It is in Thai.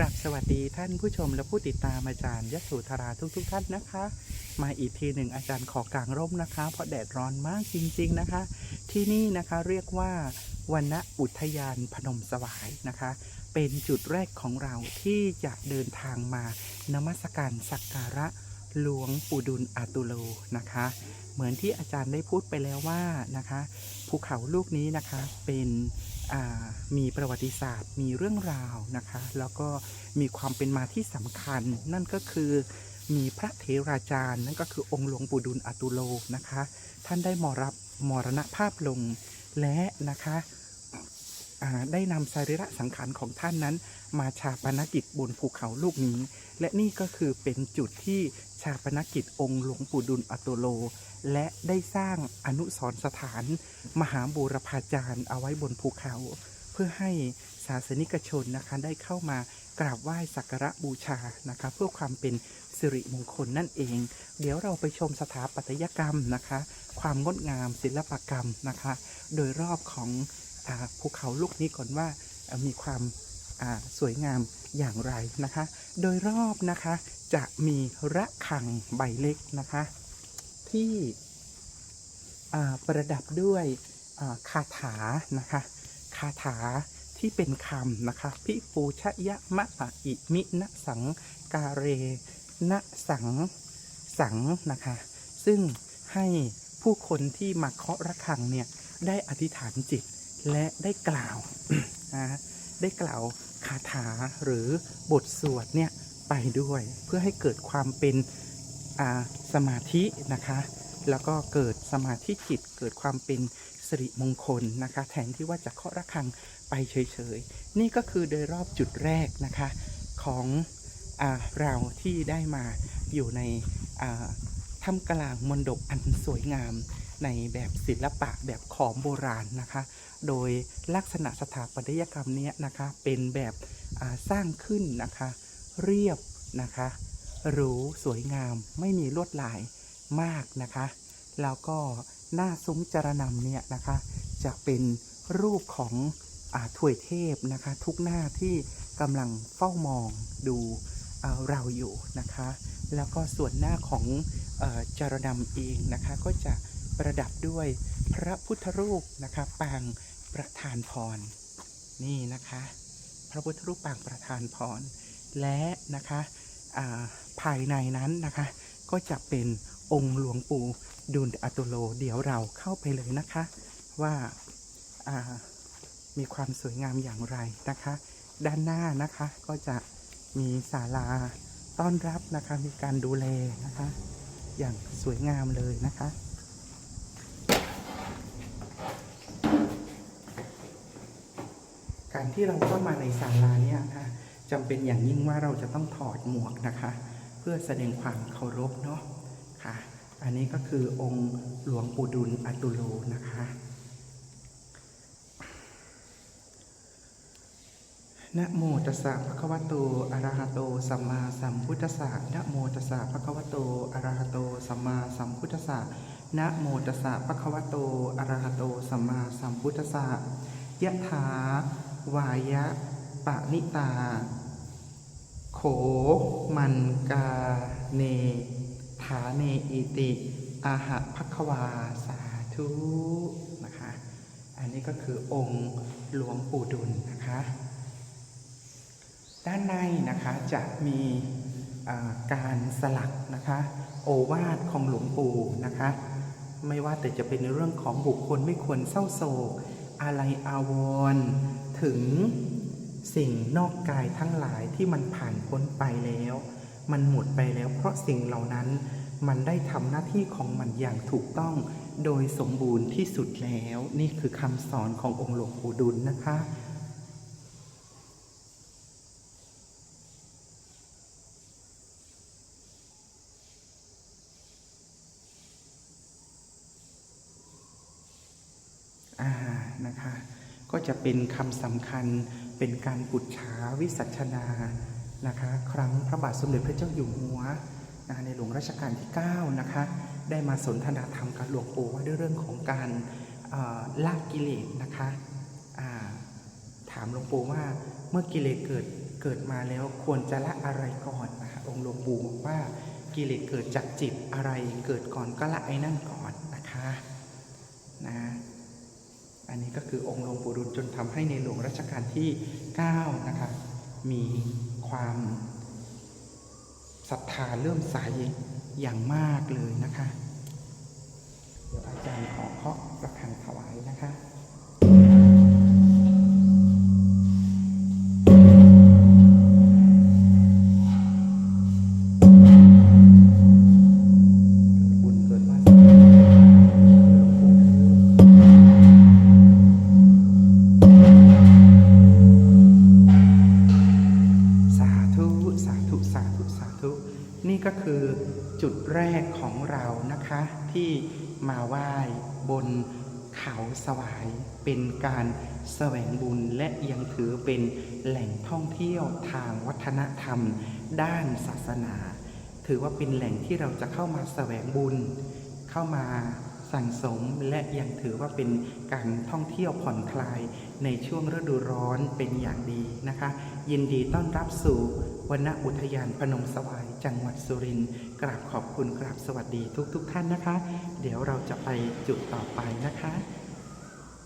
กราบสวัสดีท่านผู้ชมและผู้ติดตามอาจารย์ยโสุธราทุกๆทท่านนะคะ มาอีกทีหนึ่งอาจารย์ขอกลางร่มนะคะ เพราะแดดร้อนมากจริง ๆนะคะ ที่นี่นะคะเรียกว่าวันณอุทยานพนมสวายนะคะ เป็นจุดแรกของเราที่จะเดินทางมานมัสการสักการะหลวงปู่ดุลอาตุโลนะคะ เหมือนที่อาจารย์ได้พูดไปแล้วว่านะคะ ภูเขาลูกนี้นะคะเป็น มีประวัติศาสตร์ มีเรื่องราวนะคะ แล้วก็มีความเป็นมาที่สำคัญ นั่นก็คือมีพระเถราจารย์ นั่นก็คือองค์หลวงปู่ดุลอตุโลนะคะ ท่านได้มรณมรณภาพลงและนะคะได้นำสรีระสังขารของท่านนั้น มาชาปนกิจบนภูเขาลูกนี้ และนี่ก็คือเป็นจุดที่ชาปนกิจองค์หลวงปู่ดุลอัตโตโล และได้สร้างอนุสรสถาน มหาบูรพาจารย์เอาไว้บนภูเขา เพื่อให้ศาสนิกชนนะคะได้เข้ามากราบไหว้สักการะบูชานะคะเพื่อความเป็นสิริมงคลนั่นเอง เดี๋ยวเราไปชมสถาปัตยกรรมนะคะ ความงดงามศิลปกรรมนะคะ โดยรอบของภูเขาลูกนี้ก่อนว่ามีความ สวยงามอย่างไรนะคะ โดยรอบนะคะจะมีระฆังใบเล็กนะคะ ที่ประดับด้วยคาถานะคะคาถาที่เป็นคำนะคะพิปูชยะมะปะอิมินะสังกาเรนะสังสังนะคะ ซึ่งให้ผู้คนที่มาเคาะระฆังเนี่ยได้อธิษฐานจิตและได้กล่าวนะ ได้กล่าวคาถาหรือบทสวดเนี่ยไปด้วย เพื่อให้เกิดความเป็นสมาธินะคะ แล้วก็เกิดสมาธิจิตเกิดความเป็นสิริมงคลนะคะ แทนที่ว่าจะเคาะระฆังไปเฉยๆ นี่ก็คือโดยรอบจุดแรกนะคะของอเราที่ได้มาอยู่ในถ้ำกลางมณฑปอันสวยงาม ในแบบศิลปะแบบขอมโบราณนะคะ โดยลักษณะสถาปัตยกรรมเนี้ยนะคะเป็นแบบสร้างขึ้นนะคะ เรียบนะคะหรูสวยงามไม่มีลวดลายมากนะคะ แล้วก็หน้าซุ้มจรนำเนี่ยนะคะ จะเป็นรูปของอถวยเทพนะคะ ทุกหน้าที่กำลังเฝ้ามองดูเราอยู่นะคะ แล้วก็ส่วนหน้าของออจรนำเองนะคะ ก็จะ ประดับด้วยพระพุทธรูปนะคะปางประธานพร นี่นะคะ พระพุทธรูปปางประธานพร และนะคะาภายในนั้นนะคะ ก็จะเป็นองค์หลวงปู่ดุลอตุโล เดี๋ยวเราเข้าไปเลยนะคะว่าอ่ามีความสวยงามอย่างไรนะคะ ด้านหน้านะคะก็จะมีศาลาต้อนรับนะคะ มีการดูแลนะคะ อย่างสวยงามเลยนะคะ การที่เราเข้ามาในศาลาเนี่ยนะจำเป็นอย่างยิ่งว่าเราจะต้องถอดหมวกนะคะ เพื่อแสดงความเคารพเนาะค่ะ อันนี้ก็คือองค์หลวงปู่ดุลอตุโลนะคะ นะโมตัสสะภะคะวะโต อะระหะโต สัมมาสัมพุทธัสสะ นะโมตัสสะภะคะวะโต อะระหะโต สัมมาสัมพุทธัสสะ นะโมตัสสะภะคะวะโต อะระหะโต สัมมาสัมพุทธัสสะยะถา วายะปะนิตา โขมันกาเน ฐาเนอิติอาหะพัควาสาธุนะคะ อันนี้ก็คือองค์หลวงปู่ดุลนะคะ ด้านในนะคะจะมีการสลักนะคะโอวาทของหลวงปู่นะคะ ไม่ว่าแต่จะเป็นในเรื่องของบุคคลไม่ควรเศร้าโศก อะไรอาวรณ์ถึงสิ่งนอกกายทั้งหลายที่มันผ่านพ้นไปแล้ว มันหมดไปแล้ว เพราะสิ่งเหล่านั้นมันได้ทำหน้าที่ของมันอย่างถูกต้องโดยสมบูรณ์ที่สุดแล้ว นี่คือคำสอนขององค์หลวงปู่ดุลนะคะ อ่า นะคะ ก็จะเป็นคำสำคัญเป็นการปุจฉาวิสัชนานะคะ ครั้งพระบาทสมเด็จพระเจ้าอยู่หัวนะในหลวงรัชกาลที่ 9 นะคะ ได้มาสนทนาธรรมกับหลวงปู่ว่าด้วยเรื่องของการละกิเลสนะคะาถามหลวงปู่ว่าเมื่อกิเลสเกิดเกิดมาแล้วควรจะละอะไรก่อนนะคะองค์หลวงปู่บอกว่ากิเลสเกิดจากจิตอะไรเกิดก่อนก็ละไอ้นั่นก่อนนะคะนะ อั นนี้ก็คือองค์หลวงปู่ดุลจนทำให้ในหลวงรัชกาลที่ 9 นะคะ มีความศรัทธาเริ่มใสอย่างมากเลยนะคะ เดี๋ยวอาจารย์ขอเคาะระฆังถวายนะคะ จุดแรกของเรานะคะ ที่มาไหว้บนเขาสวายเป็นการแสวงบุญและยังถือเป็นแหล่งท่องเที่ยวทางวัฒนธรรม ด้านศาสนา ถือว่าเป็นแหล่งที่เราจะเข้ามาแสวงบุญ เข้ามาสั่งสมและยังถือว่าเป็นการท่องเที่ยวผ่อนคลายในช่วงฤดูร้อนเป็นอย่างดีนะคะ ยินดีต้อนรับสู่ วนอุทยานพนมสวายจังหวัดสุรินทร์กราบขอบคุณกราบสวัสดีทุกๆทท่านนะคะ เดี๋ยวเราจะไปจุดต่อไปนะคะ